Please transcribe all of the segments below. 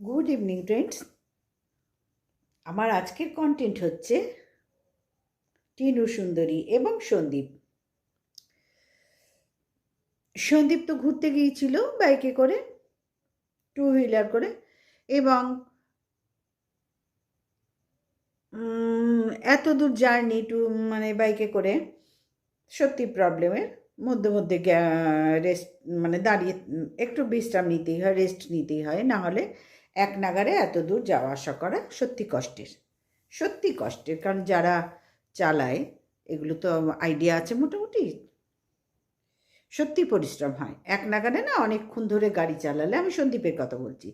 Good evening friends আমার আজকের content হচ্ছে টিনু সুন্দরী এবং সন্দীপ। সন্দীপ তো ঘুরতে গিয়েছিল বাইকে করে টু হুইলার করে এবং এত দূর জার্নি টু মানে বাইকে করে সত্যি প্রবলেমের মধ্যে মধ্যে রেস্ট মানে দাঁড়িয়ে, একটু বিশ্রাম নিতেই হয় রেস্ট নিতেই হয়, না হলে এক নাগারে এত দূর যাওয়া আসা করা সত্যি কষ্টের। সত্যি কষ্টের, কারণ যারা চালায়, এগুলো তো আইডিয়া আছে মোটামুটি। সত্যি পরিশ্রম হয়। এক নাগারে না অনেকক্ষণ ধরে গাড়ি চালালে, আমি সন্দীপের কথা বলছি,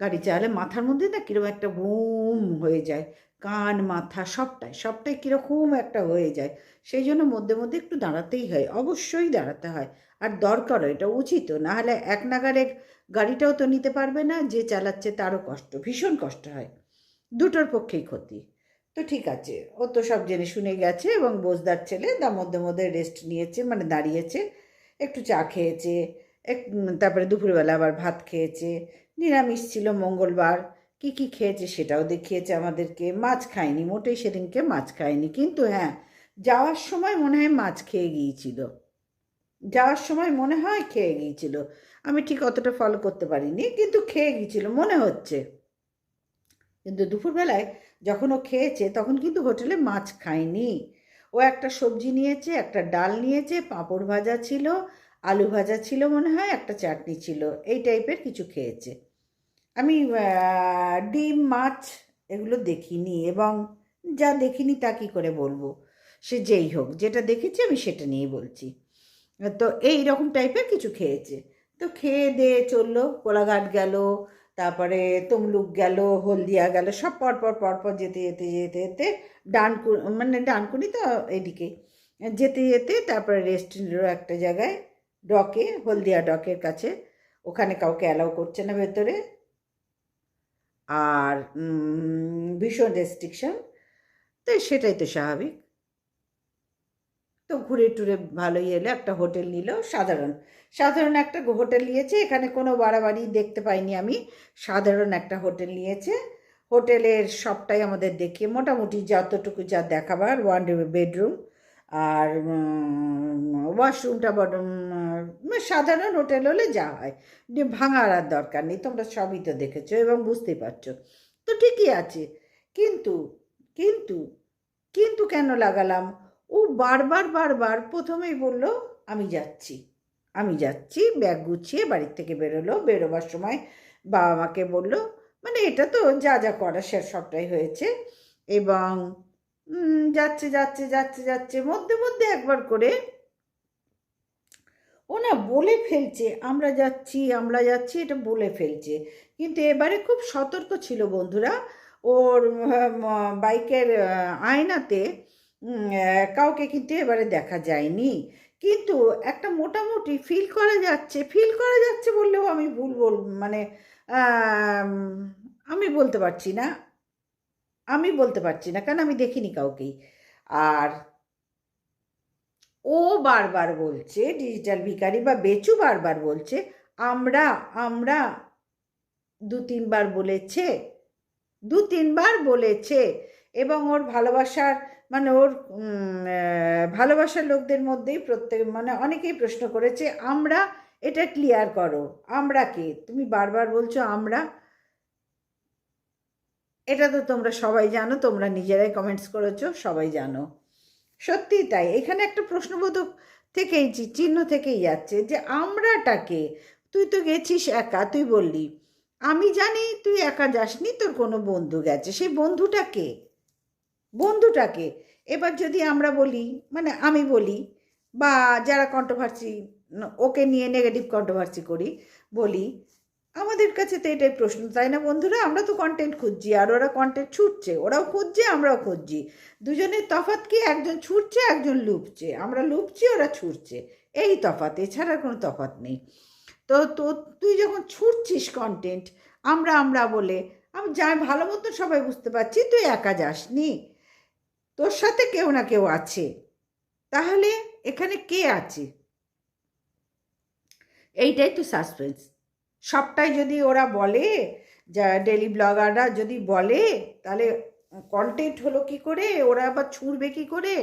গাড়ি চালালে মাথার মধ্যে না কীরকম একটা বুম হয়ে যায়, কান, মাথা সবটাই সবটাই কীরকম একটা হয়ে যায়। সেই জন্য মধ্যে মধ্যে একটু দাঁড়াতেই হয়, অবশ্যই দাঁড়াতে হয়। আর দরকারও, এটা উচিত না হলে এক নাগারে গাড়িটাও তো নিতে পারবে না, যে চালাচ্ছে তারও কষ্ট, ভীষণ কষ্ট হয়। দুটোর পক্ষেই ক্ষতি। তো ঠিক আছে, ও তো সব জেনে শুনে গেছে এবং বোঝদার ছেলে তার মধ্যে মধ্যে রেস্ট নিয়েছে মানে দাঁড়িয়েছে, একটু চা খেয়েছে, এক, তারপরে দুপুরবেলা আবার ভাত খেয়েছে, নিরামিষ ছিল মঙ্গলবার, কি কি খেয়েছে সেটাও দেখিয়েছে আমাদেরকে, মাছ খায়নি, মোটেই সেদিনকে মাছ খায়নি, কিন্তু হ্যাঁ যাওয়ার সময় মনে হয় মাছ খেয়ে গিয়েছিল। যাওয়ার সময় মনে হয় খেয়ে গিয়েছিল। আমি ঠিক অতটা ফলো করতে পারিনি, কিন্তু খেয়ে গিয়েছিল, মনে হচ্ছে। কিন্তু দুপুরবেলায় যখন ও খেয়েছে, তখন কিন্তু হোটেলে মাছ খায়নি। ও একটা সবজি নিয়েছে, একটা ডাল নিয়েছে, পাঁপড় ভাজা ছিল, আলু ভাজা ছিল মনে হয়, একটা চাটনি ছিল, এই টাইপের কিছু খেয়েছে। আমি ডিম, মাছ এগুলো দেখিনি এবং যা দেখিনি তা কী করে বলব? সে যেই হোক, যেটা দেখেছি আমি সেটা নিয়ে বলছি। তো এই রকম টাইপের কিছু খেয়েছে। তো খেয়ে দিয়ে চলল, কোলাঘাট গেল, তারপরে তমলুক গেল, হলদিয়া গেল, সব পরপর পরপর যেতে যেতে যেতে যেতে ডানকু মানে ডানকুনি তো এদিকে, যেতে যেতে তারপরে রেস্ট নিল একটা জায়গায় ডকে হলদিয়া ডকের কাছে। ওখানে কাউকে অ্যালাউ করছে না ভেতরে। আর ভীষণ রেস্ট্রিকশন তো সেটাই তো স্বাভাবিক। তো ঘুরে টুরে ভালোই এলো একটা হোটেল নিল সাধারণ। সাধারণ একটা হোটেল নিয়েছে এখানে কোনো বাড়াবাড়ি দেখতে পাইনি আমি। সাধারণ একটা হোটেল নিয়েছে। হোটেলের সবটাই আমাদের দেখিয়ে মোটামুটি যতটুকু যা দেখাবার ওয়ান বেডরুম আর ওয়াশরুমটা বড় উম, সাধারণ হোটেল হলে যা হয়। ভাঙার আর দরকার নেই তোমরা সবই তো দেখেছ এবং বুঝতে পারছ। তো ঠিকই আছে কিন্তু কিন্তু কিন্তু কেন লাগালাম? ও বারবার বারবার প্রথমেই বলল, আমি যাচ্ছি। আমি যাচ্ছি, ব্যাগ গুছিয়ে বাড়ির থেকে বেরোলো। বেরোবার সময় বাবা মাকে বলল মানে এটা তো যা যা করা সে সবটাই হয়েছে। এবং যাচ্ছে যাচ্ছে যাচ্ছে যাচ্ছে। মধ্যে মধ্যে একবার করে ও না বলে ফেলছে, আমরা যাচ্ছি আমরা যাচ্ছি। এটা বলে ফেলছে। কিন্তু এবারে খুব সতর্ক ছিল বন্ধুরা। ওর বাইকের আয়নাতে কাউকে কিন্তু এবারে দেখা যায়নি। কিন্তু একটা মোটামুটি ফিল করা যাচ্ছে ফিল করা যাচ্ছে বললেও আমি ভুল বল মানে আমি বলতে পারছি না। আমি বলতে পারছি না, কারণ আমি দেখিনি কাউকেই। আর ও বারবার বলছে ডিজিটাল ভিখারি বা বেচু বারবার বলছে, আমরা আমরা দু তিনবার বলেছে, দু তিনবার বলেছে এবং ওর ভালোবাসার মানে ওর ভালোবাসার লোকদের মধ্যেই প্রত্যেক মানে অনেকেই প্রশ্ন করেছে, আমরা এটা ক্লিয়ার করো। আমরা কে? তুমি বারবার বলছো আমরা। এটা তো তোমরা সবাই জানো, তোমরা নিজেরাই কমেন্টস করেছ, সবাই জানো। সত্যি তাই। এখানে একটা প্রশ্নবোধক থেকেই চিহ্ন থেকেই যাচ্ছে যে আমরাটাকে তুই তো গেছিস একা, তুই বললি। আমি জানি তুই একা যাসনি, তোর কোনো বন্ধু গেছে। সেই বন্ধুটাকে বন্ধুটাকে। এবার যদি আমরা বলি মানে আমি বলি, বা যারা কন্ট্রোভার্সি ওকে নিয়ে নেগেটিভ কন্ট্রোভার্সি করি, বলি, আমাদের কাছে তো এটাই প্রশ্ন, তাই না বন্ধুরা? আমরা তো কন্টেন্ট খুঁজছি, আর ওরা কন্টেন্ট ছুটছে, ওরাও খুঁজছে, আমরাও খুঁজছি। দুজনের তফাৎ কি একজন ছুটছে, একজন লুপছে? আমরা লুপছি, ওরা ছুটছে। এই তফাৎ, এছাড়া কোনো তফাৎ নেই। তো তো তুই যখন ছুটছিস কন্টেন্ট আমরা আমরা বলে, আমি যাই ভালো মতো সবাই বুঝতে পারছি, তুই একা যাসনি। তোর সাথে কেউ না কেউ আছে। তাহলে এখানে কে আছে? এইটাই তো সাসপেন্স সবটাই যদি ওরা বলে, যা ডেলি ব্লগাররা যদি বলে, তাহলে কন্টেন্ট হলো কি করে? ওরা আবার ছুঁড়বে কি করে?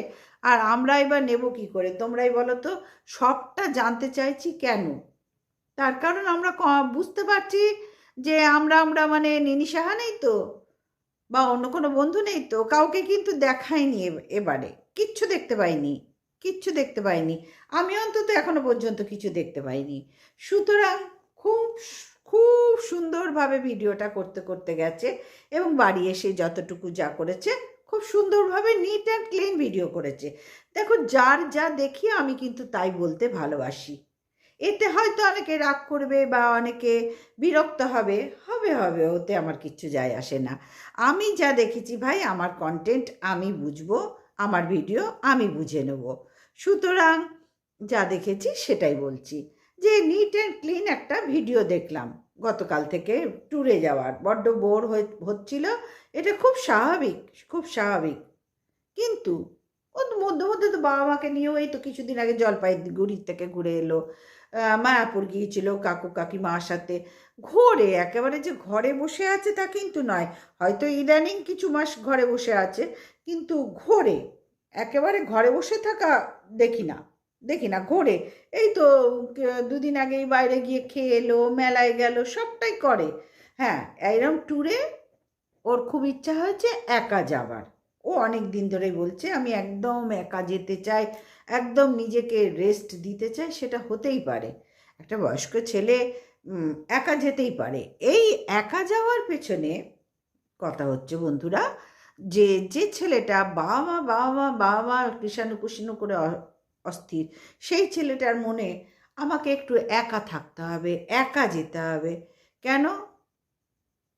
আর আমরা এবার নেব কি করে? তোমরাই বলো তো, সবটা জানতে চাইছি কেন? তার কারণ আমরা বুঝতে পারছি যে আমরা আমরা মানে নিনি সাহা নেই তো? বা অন্য কোনো বন্ধু নেই তো কাউকে কিন্তু দেখায়নি এব- এবারে। কিচ্ছু দেখতে পাইনি, কিচ্ছু দেখতে পাইনি। আমি অন্তত এখনও পর্যন্ত কিছু দেখতে পাইনি। সুতরাং খুব খুব সুন্দরভাবে ভিডিওটা করতে করতে গেছে এবং বাড়ি এসে যতটুকু যা করেছে, খুব সুন্দরভাবে নিট অ্যান্ড ক্লিন ভিডিও করেছে। দেখো, যার যা দেখি আমি কিন্তু তাই বলতে ভালোবাসি। এতে হয়তো অনেকে রাগ করবে বা অনেকে বিরক্ত হবে হবে হবে, ওতে আমার কিচ্ছু যায় আসে না। আমি যা দেখেছি ভাই, আমার কন্টেন্ট আমি বুঝব, আমার ভিডিও আমি বুঝে নেব। সুতরাং যা দেখেছি সেটাই বলছি। যে নিট অ্যান্ড ক্লিন একটা ভিডিও দেখলাম। গতকাল থেকে ট্যুরে যাওয়ার, বড্ড বোর হচ্ছিল। এটা খুব স্বাভাবিক খুব স্বাভাবিক। কিন্তু ও তো মধ্যে মধ্যে তো বাবা মাকে নিয়েও এই তো কিছুদিন আগে জলপাইগুড়ির থেকে ঘুরে এলো। মায়াপুর গিয়েছিল, কাকু কাকিমার সাথে। ঘোরে, একেবারে যে ঘরে বসে আছে তা কিন্তু নয়। হয়তো ইদানিং কিছু মাস ঘরে বসে আছে, কিন্তু ঘোরে, একেবারে ঘরে বসে থাকা দেখি না দেখি না, ঘোরে। এই তো দুদিন আগেই বাইরে গিয়ে খেয়ে এলো, মেলায় গেল, সবটাই করে। হ্যাঁ এইরকম ট্যুরে ওর খুব ইচ্ছা হয়েছে একা যাবার ও অনেক দিন ধরেই বলছে, আমি একদম একা যেতে চাই একদম নিজেকে রেস্ট দিতে চায়, সেটা হতেই পারে। একটা বয়স্ক ছেলে একা যেতেই পারে। এই একা যাওয়ার পেছনে কথা হচ্ছে বন্ধুরা, যে যে ছেলেটা বাবা মা বাবা মা বাবা মা কৃষাণু করে অস্থির, সেই ছেলেটার মনে আমাকে একটু একা থাকতে হবে, একা যেতে হবে। কেন?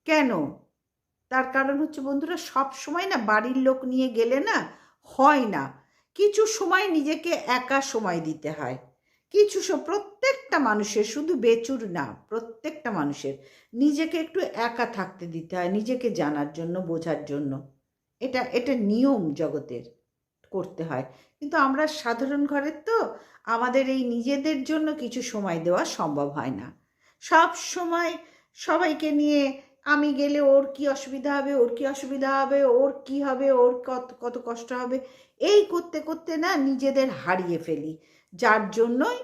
কেন? তার কারণ হচ্ছে বন্ধুরা সব সময় না বাড়ির লোক নিয়ে গেলে না হয় না। কিছু সময় নিজেকে একা সময় দিতে হয়। কিছু প্রত্যেকটা মানুষের শুধু বেচুর না, প্রত্যেকটা মানুষের নিজেকে একটু একা থাকতে দিতে হয়, নিজেকে জানার জন্য, বোঝার জন্য। এটা এটা নিয়ম জগতের করতে হয়। কিন্তু আমরা সাধারণ ঘরের তো, আমাদের এই নিজেদের জন্য কিছু সময় দেওয়া সম্ভব হয় না। সব সময় সবাইকে নিয়ে আমি গেলে ওর কি অসুবিধা হবে, ওর কি অসুবিধা হবে, ওর কি হবে, ওর কত কত কষ্ট হবে, এই করতে করতে না নিজেদের হারিয়ে ফেলি। যার জন্যই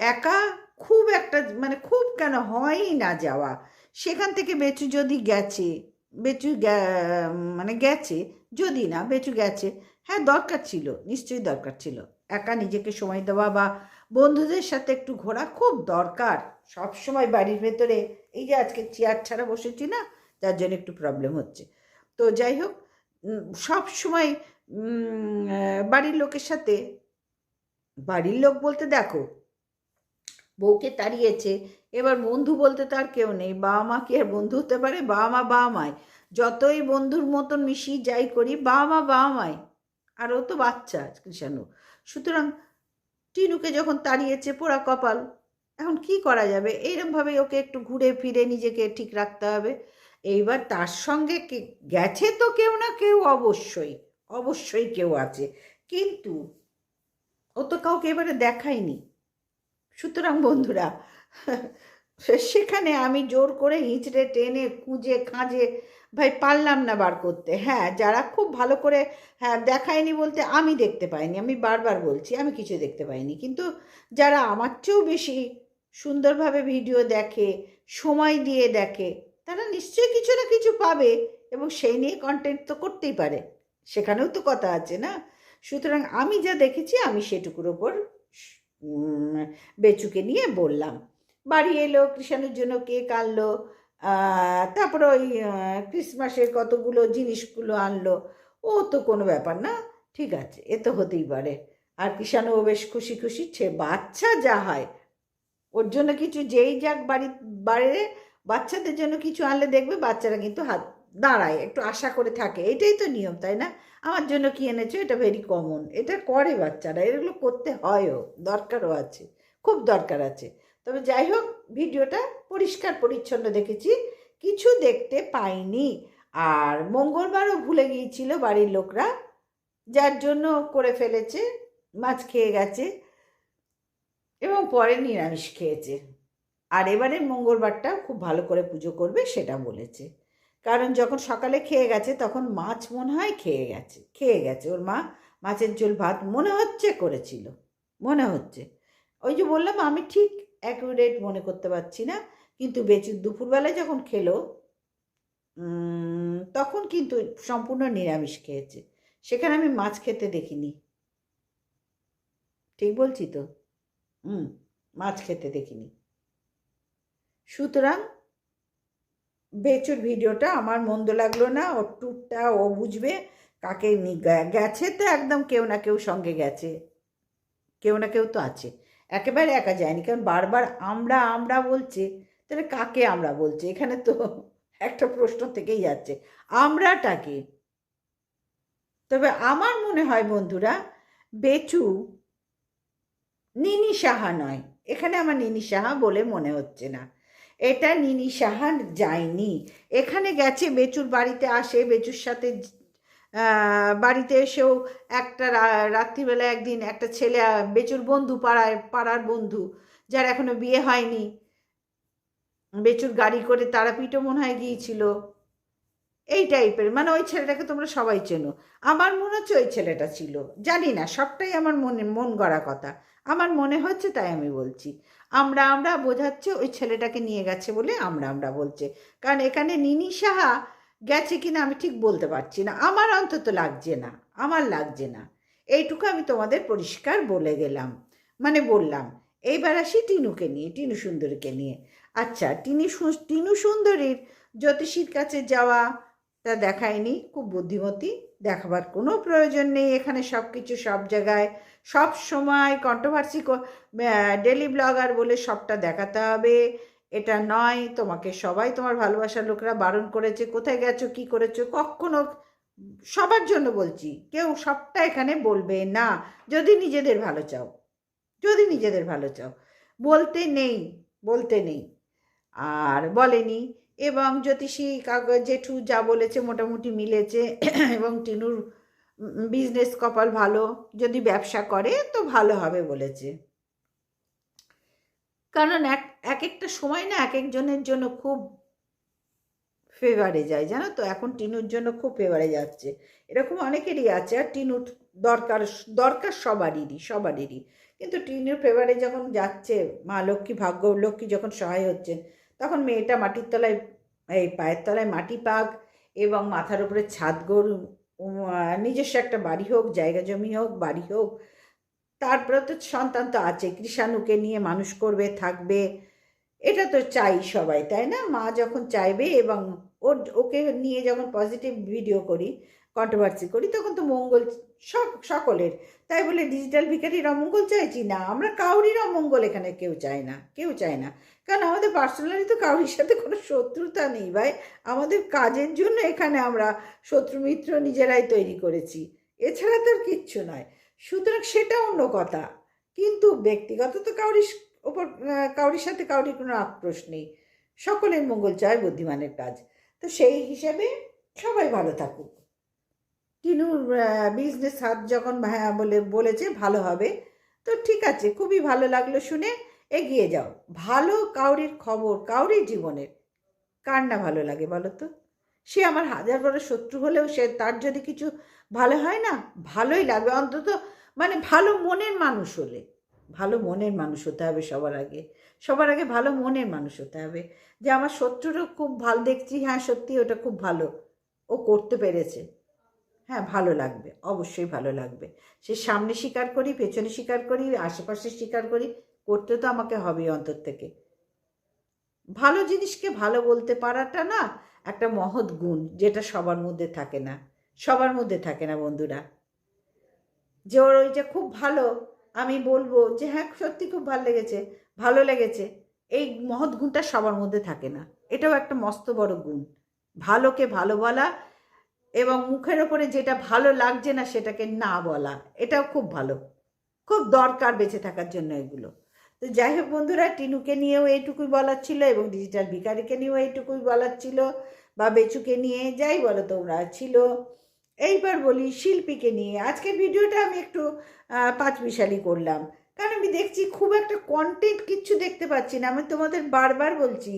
একা খুব একটা মানে খুব কেন হয়ই না যাওয়া। সেখান থেকে বেচু যদি গেছে, বেচু মানে গেছে, যদি না বেচু গেছে হ্যাঁ দরকার ছিল, নিশ্চয়ই দরকার ছিল। একা নিজেকে সময় দেওয়া বা বন্ধুদের সাথে একটু ঘোরা খুব দরকার। সব সময় বাড়ির ভেতরে এই যে আজকে চেয়ার ছাড়া বসেছি না, যার জন্য একটু প্রবলেম হচ্ছে। তো যাই হোক সব সময় বাড়ির লোকের সাথে, বাড়ির লোক বলতে দেখো, বউকে তাড়িয়েছে, এবার বন্ধু বলতে তার কেউ নেই, বাবা মা কি আর বন্ধু হতে পারে? বাবা মা, বাবা মায় যতই বন্ধুর মতন মিশি, যাই করি, বাবা মা, বাবা মায় আর ও তো বাচ্চা, কৃষাণু। সুতরাং টিনুকে যখন তাড়িয়েছে পোড়া কপাল এখন কি করা যাবে? এইরকমভাবে ওকে একটু ঘুরে ফিরে নিজেকে ঠিক রাখতে হবে। এইবার তার সঙ্গে গেছে তো কেউ না কেউ অবশ্যই অবশ্যই কেউ আছে। কিন্তু ও তো কাউকে এবারে দেখায়নি। সুতরাং বন্ধুরা, সেখানে আমি জোর করে হিঁচড়ে, টেনে, খুঁজে, খাঁজে, ভাই পারলাম না বার করতে। হ্যাঁ যারা খুব ভালো করে হ্যাঁ দেখায়নি বলতে আমি দেখতে পাইনি, আমি বারবার বলছি, আমি কিছু দেখতে পাইনি। কিন্তু যারা আমার চেয়েও বেশি সুন্দরভাবে ভিডিও দেখে, সময় দিয়ে দেখে, তারা নিশ্চয়ই কিছু না কিছু পাবে এবং সেই নিয়ে কন্টেন্ট তো করতেই পারে। সেখানেও তো কথা আছে না? সুতরাং আমি যা দেখেছি আমি সেটুকুর ওপর বেচুকে নিয়ে বললাম। বাড়ি এলো, কৃষাণের জন্য কেক আনলো তারপরে ওই ক্রিসমাসের কতগুলো জিনিসগুলো আনলো, ও তো কোনো ব্যাপার না, ঠিক আছে, এ তো হতেই পারে। আর কৃষাণও বেশ খুশি খুশি ছে বাচ্চা যা হয় ওর জন্য কিছু, যেই যাক বাড়ি বাইরে বাচ্চাদের জন্য কিছু আনলে দেখবে বাচ্চারা কিন্তু হাত দাঁড়ায়, একটু আশা করে থাকে। এটাই তো নিয়ম, তাই না? আমার জন্য কি এনেছো? এটা ভেরি কমন এটা করে বাচ্চারা, এগুলো করতে হয়ও, দরকারও আছে, খুব দরকার আছে। তবে যাই হোক, ভিডিওটা পরিষ্কার পরিচ্ছন্ন দেখেছি, কিছু দেখতে পাইনি। আর মঙ্গলবারও ভুলে গিয়েছিল বাড়ির লোকরা, যার জন্য করে ফেলেছে, মাছ খেয়ে গেছে। এবং পরে নিরামিষ খেয়েছে। আর এবারে মঙ্গলবারটা খুব ভালো করে পুজো করবে সেটা বলেছে। কারণ যখন সকালে খেয়ে গেছে, তখন মাছ মনে হয় খেয়ে গেছে খেয়ে গেছে। ওর মা মাছের ঝোল ভাত মনে হচ্ছে করেছিল, মনে হচ্ছে। ওই যে বললাম, আমি ঠিক অ্যাকুরেট মনে করতে পারছি না, কিন্তু বেচু, দুপুরবেলায় যখন খেলো তখন কিন্তু সম্পূর্ণ নিরামিষ খেয়েছে। সেখানে আমি মাছ খেতে দেখিনি। ঠিক বলছি তো? হুম, মাছ খেতে দেখিনি। সুতরাং বেচুর ভিডিওটা আমার মন্দ লাগল না ওর ট্যুরটা ও বুঝবে কাকে গেছে তো একদম কেউ না কেউ সঙ্গে গেছে। কেউ না কেউ তো আছে। একেবারে একা যায়নি, কারণ বারবার আমরা আমরা বলছে, তাহলে কাকে আমরা বলছে? এখানে তো একটা প্রশ্ন থেকেই যাচ্ছে আমরাটাকে তবে আমার মনে হয় বন্ধুরা, বেচু নিনি সাহা নয়। এখানে আমার নিনি সাহা বলে মনে হচ্ছে না। এটা নিনি সাহা যায়নি। এখানে গেছে, বেচুর বাড়িতে আসে, বেচুর সাথে বাড়িতে এসেও একটা রাত্রিবেলা একদিন একটা ছেলে, বেচুর বন্ধু পাড়ায়, পাড়ার বন্ধু, যার এখনও বিয়ে হয়নি। বেচুর গাড়ি করে তারাপীঠও মনে হয় গিয়েছিল। এই টাইপের। মানে ওই ছেলেটাকে তোমরা সবাই চেনো। আমার মনে হচ্ছে ওই ছেলেটা ছিল। জানি না, সবটাই আমার মনে, মন গড়া কথা। আমার মনে হচ্ছে তাই আমি বলছি। আমরা আমরা বোঝাচ্ছে ওই ছেলেটাকে নিয়ে গেছে বলে আমরা আমরা বলছে। কারণ এখানে নিনি সাহা গেছে কিনা আমি ঠিক বলতে পারছি না। আমার অন্তত লাগছে না, আমার লাগছে না। এইটুকু আমি তোমাদের পরিষ্কার বলে গেলাম। মানে বললাম, এইবার আসি টিনুকে নিয়ে, টিনু সুন্দরীকে নিয়ে। আচ্ছা টিনু টিনু সুন্দরীর জ্যোতিষীর কাছে যাওয়া তা দেখায়নি, খুব বুদ্ধিমতী। দেখাবার কোনো প্রয়োজন নেই। এখানে সব কিছু সব জায়গায় সব সময় কন্ট্রোভার্সি ডেলি ব্লগার বলে সবটা দেখাতে হবে। এটা নয়, তোমাকে সবাই তোমার ভালোবাসার লোকরা বারণ করেছে, কোথায় গেছো, কি করেছ, কখনো সবার জন্য বলছি, কেউ সবটা এখানে বলবে না। যদি নিজেদের ভালো চাও, যদি নিজেদের ভালো চাও। বলতে নেই বলতে নেই। আর বলেনি এবং জ্যোতিষী কাগজ জেঠু যা বলেছে মোটামুটি মিলেছে, এবং টিনুর বিজনেস কপাল ভালো, যদি ব্যবসা করে তো ভালো হবে বলেছে। কারণ এক এক একটা সময় না এক একজনের জন্য খুব ফেভারে যায়, জানো তো? এখন টিনুর জন্য খুব ফেভারে যাচ্ছে। এরকম অনেকেরই আছে, আর টিনুর দরকার দরকার সবারই সবারই। কিন্তু টিনুর ফেভারে যখন যাচ্ছে, মা লক্ষ্মী, ভাগ্য লক্ষ্মী যখন সহায় হচ্ছেন তখন মেয়েটা মাটির তলায়, এই পায়ের তলায় মাটি পাক এবং মাথার উপরে ছাদ গরু নিজস্ব একটা বাড়ি হোক, জায়গা জমি হোক, বাড়ি হোক, তারপরে তো সন্তান তো আছে, কৃষাণুকে নিয়ে মানুষ করবে, থাকবে। এটা তো চাই সবাই, তাই না? মা যখন চাইবে এবং ওর, ওকে নিয়ে যখন পজিটিভ ভিডিও করি কন্ট্রোভার্সি করি, তখন তো মঙ্গল সক- সকলের। তাই বলে ডিজিটাল ভিকারির অমঙ্গল চাইছি না? আমরা কাউরির অমঙ্গল এখানে কেউ চাই না, কেউ চায় না। কারণ আমাদের পার্সোনালি তো কাউরির সাথে কোনো শত্রুতা নেই ভাই। আমাদের কাজের জন্য এখানে আমরা শত্রু মিত্র নিজেরাই তৈরি করেছি। এছাড়া তো আর কিচ্ছু নয়। সুতরাং সেটা অন্য কথা। কিন্তু ব্যক্তিগত তো কাউরির ওপর কাউরির সাথে কাউরির কোনো আক্রোশ নেই। সকলের মঙ্গল চায় বুদ্ধিমানের কাজ। তো সেই হিসাবে সবাই ভালো থাকুক। টিনুর বিজনেস হাত যখন বলে, বলেছে, ভালো হবে। তো ঠিক আছে, খুবই ভালো লাগল শুনে, এগিয়ে যাও। ভালো কাউরির খবর কাউরির জীবনের, কার না ভালো লাগে বলো তো? সে আমার হাজার বড় শত্রু হলেও সে, তার যদি কিছু ভালো হয় না, ভালোই লাগবে। অন্তত মানে ভালো মনের মানুষ হলে, ভালো মনের মানুষ হতে হবে সবার আগে। সবার আগে ভালো মনের মানুষ হতে হবে। যে আমার শত্রুরও খুব ভালো, দেখছি হ্যাঁ সত্যি ওটা খুব ভালো। ও করতে পেরেছে। হ্যাঁ ভালো লাগবে, অবশ্যই ভালো লাগবে। সে সামনে স্বীকার করি, পেছনে স্বীকার করি, আশেপাশে স্বীকার করি, করতে তো আমাকে হবে অন্তর থেকে। ভালো জিনিসকে ভালো বলতে পারাটা না একটা মহৎ গুণ যেটা সবার মধ্যে থাকে না, সবার মধ্যে থাকে না বন্ধুরা। যে ওর ওইটা খুব ভালো, আমি বলব যে হ্যাঁ সত্যি খুব ভালো লেগেছে ভালো লেগেছে, এই মহৎ গুণটা সবার মধ্যে থাকে না। এটাও একটা মস্ত বড় গুণ। ভালোকে ভালো বলা এবং মুখের ওপরে যেটা ভালো লাগছে না সেটাকে না বলা, এটাও খুব ভালো। খুব দরকার বেঁচে থাকার জন্য এগুলো। তো যাই হোক বন্ধুরা, টিনুকে নিয়েও এইটুকুই বলার ছিল এবং ডিজিটাল ভিকারিকে নিয়েও এইটুকুই বলার ছিল বা বেচুকে নিয়ে যাই বলো তোমরা ছিল। এইবার বলি শিল্পীকে নিয়ে। আজকের ভিডিওটা আমি একটু পাঁচ বিশালি করলাম। কারণ আমি দেখছি খুব একটা কন্টেন্ট কিচ্ছু দেখতে পাচ্ছি না। আমি তোমাদের বারবার বলছি,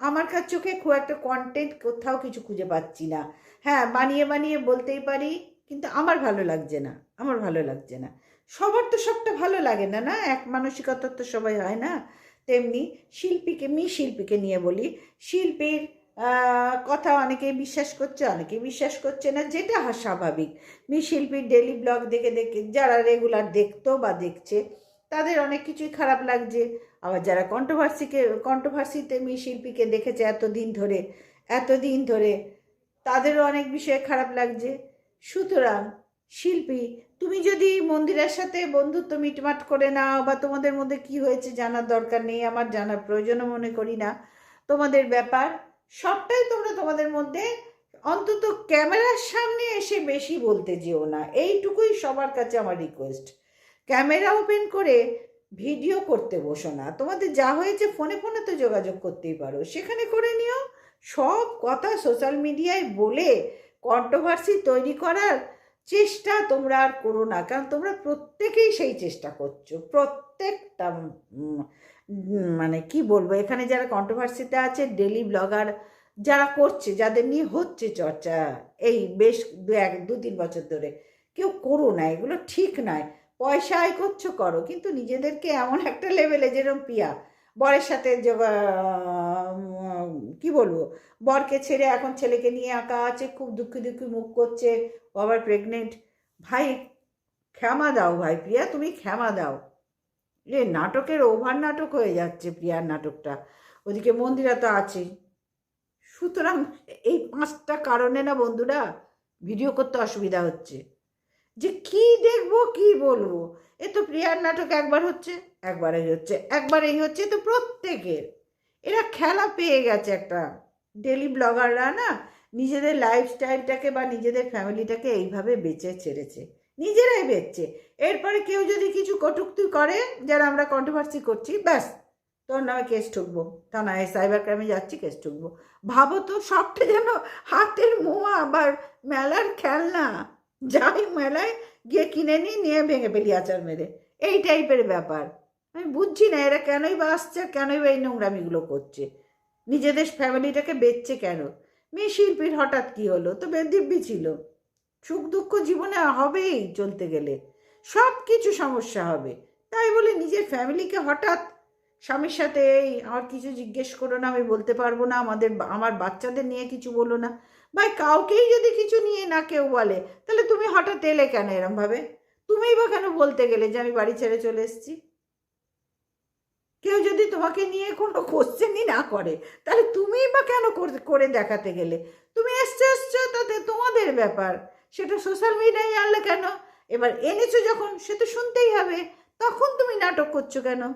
আমার কাছে চোখে খুব একটা কন্টেন্ট কোথাও কিছু খুঁজে পাচ্ছি না। হ্যাঁ বানিয়ে বানিয়ে বলতেই পারি, কিন্তু আমার ভালো লাগছে না, আমার ভালো লাগছে না। সবার তো সবটা ভালো লাগে না না? এক মানসিকতার তো সবাই হয় না? তেমনি শিল্পীকে মি শিল্পীকে নিয়ে বলি, শিল্পীর কথা অনেকে বিশ্বাস করছে অনেকে বিশ্বাস করছে না, যেটা স্বাভাবিক। মি শিল্পীর ডেলি ব্লগ দেখে দেখে যারা রেগুলার দেখতো বা দেখছে, তাদের অনেক কিছুই খারাপ লাগছে। আবার যারা কন্ট্রোভার্সিকে কন্ট্রোভার্সিতে মি শিল্পীকে দেখেছে এতদিন ধরে এতদিন ধরে তাদেরও অনেক বিষয়ে খারাপ লাগছে। সুতরাং, শিল্পী, তুমি যদি মন্দিরের সাথে বন্ধুত্ব মিটমাট করে নাও বা তোমাদের মধ্যে কি হয়েছে জানার দরকার নেই, আমার জানার প্রয়োজনও মনে করি না। তোমাদের ব্যাপার, সবটাই তোমরা তোমাদের মধ্যে অন্তত ক্যামেরার সামনে এসে বেশি বলতে যেও না। এইটুকুই সবার কাছে আমার রিকোয়েস্ট ক্যামেরা ওপেন করে ভিডিও করতে বসো না। তোমাদের যা হয়েছে ফোনে ফোনে তো যোগাযোগ করতেই পারো। সেখানে করে নিও সব কথা সোশ্যাল মিডিয়ায় বলে কন্ট্রোভার্সি তৈরি করার চেষ্টা তোমরা আর করো না, কারণ তোমরা প্রত্যেকেই সেই চেষ্টা করছ, প্রত্যেকটা মানে কি বলব, এখানে যারা কন্ট্রোভার্সিতে আছে ডেলি ব্লগার যারা করছে, যাদের নিয়ে হচ্ছে চর্চা, এই বেশ দু, এক দু তিন বছর ধরে, কেউ করো না, এগুলো ঠিক নয়, পয়সা আয় করছ, করো, কিন্তু নিজেদেরকে এমন একটা লেভেলে যেরকম পিয়া, বরের সাথে কি বলব? বরকে ছেড়ে এখন ছেলেকে নিয়ে আঁকা আছে, খুব দুঃখী দুঃখী মুখ করছে, ও আবার প্রেগনেন্ট ভাই, ক্ষমা দাও ভাই প্রিয়া, তুমি ক্ষমা দাও। রে নাটকের ওভার নাটক হয়ে যাচ্ছে প্রিয়ার নাটকটা। ওদিকে মন্দিরা তো আছেই সুতরাং এই পাঁচটা কারণে না বন্ধুরা ভিডিও করতে অসুবিধা হচ্ছে। যে কি দেখব, কি বলব? এ তো প্রিয়ার নাটক একবার হচ্ছে একবার এই হচ্ছে একবার এই হচ্ছে তো প্রত্যেকের। এরা খেলা পেয়ে গেছে একটা। ডেলি ব্লগাররা না নিজেদের লাইফস্টাইলটাকে বা নিজেদের ফ্যামিলিটাকে এইভাবে বেঁচে ছেড়েছে। নিজেরাই বেচছে। এরপরে কেউ যদি কিছু কটুক্তি করে, যারা আমরা কন্ট্রোভার্সি করছি, ব্যাস, তোর নামে কেস ঠুকবো। থানায় সাইবার ক্রাইমে যাচ্ছি কেস ঠুকবো। ভাবো তো সবটা যেন হাতের মোয়া আবার মেলার খেলনা। যাই মেলায় গিয়ে কিনে নিই, নিয়ে ভেঙে ফেলি আচার মেরে। এই টাইপের ব্যাপার। আমি বুঝছি না এরা কেনই বা আসছে আর কেনই বা এই নোংরামিগুলো করছে। নিজেদের ফ্যামিলিটাকে বেচছে কেন? মেয়ে শিল্পীর হঠাৎ কি হলো? তো দিব্যি ছিল। সুখ দুঃখ জীবনে হবেই চলতে গেলে। সব কিছু সমস্যা হবে। তাই বলে নিজের ফ্যামিলিকে হঠাৎ স্বামীর সাথে এই আমার কিছু জিজ্ঞেস করো না, আমি বলতে পারব না, আমাদের আমার বাচ্চাদের নিয়ে কিছু বলো না। ভাই, কাউকেই যদি কিছু নিয়ে না কেউ বলে, তাহলে তুমি হঠাৎ এলে কেন এরমভাবে? তুমিই বা কেন বলতে গেলে যে আমি বাড়ি ছেড়ে চলে এসেছি? কেউ যদি তোমাকে নিয়ে কোনো কোশ্চেনই না করে, তাহলে তুমিই বা কেন করে দেখাতে গেলে? তুমি এসছো এসছো, তাতে তোমাদের ব্যাপার। সেটা সোশ্যাল মিডিয়ায় আনলে কেন? এবার এনেছো যখন, সে তো শুনতেই হবে। তখন তুমি নাটক করছ কেন?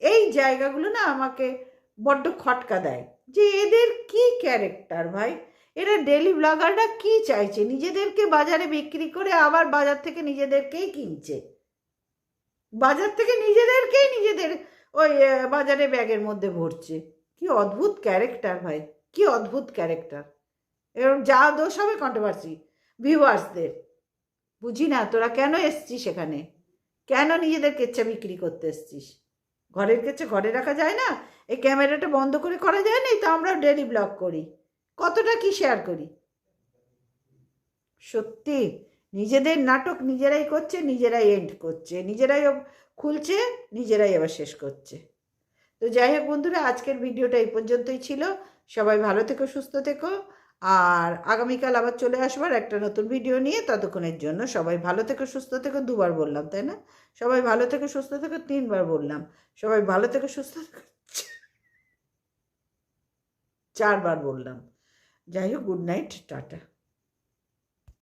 এই জায়গাগুলো না আমাকে বড্ড খটকা দেয়। যে এদের কি ক্যারেক্টার ভাই? এরা ডেলি ব্লগাররা কি চাইছে? নিজেদেরকে বাজারে বিক্রি করে আবার বাজার থেকে নিজেদেরকেই কিনছে। বাজার থেকে নিজেদেরকেই নিজেদের ওই বাজারে ব্যাগের মধ্যে ভরছে। কি অদ্ভুত ক্যারেক্টার ভাই, কি অদ্ভুত ক্যারেক্টার এরকম যা দোষ হবে কন্ট্রোভার্সি ভিউয়ার্সদের বুঝি না, তোরা কেন এসছিস সেখানে কেন নিজেদের কেচ্ছা বিক্রি করতে এসছিস? ঘরের কেচ্ছে ঘরে রাখা যায় না? এই ক্যামেরাটা বন্ধ করে করা যায় না? তো আমরা ডেলি ব্লগ করি। কতটা কি শেয়ার করি? সত্যি, নিজেদের নাটক নিজেরাই করছে, নিজেরাই এন্ড করছে। নিজেরাই খুলছে, নিজেরাই আবার শেষ করছে। তো যাই হোক বন্ধুরা, আজকের ভিডিওটা এই পর্যন্তই ছিল। সবাই ভালো থেকো, সুস্থ থেকো। আর আগামীকাল আবার চলে আসবার একটা নতুন ভিডিও নিয়ে। ততক্ষণের জন্য সবাই ভালো থেকো, সুস্থ থেকো। দুবার বললাম, তাই না? সবাই ভালো থেকো, সুস্থ থেকো। তিনবার বললাম। সবাই ভালো থেকো, সুস্থ থেকো। চারবার বললাম। যাই হোক, গুড নাইট, টাটা।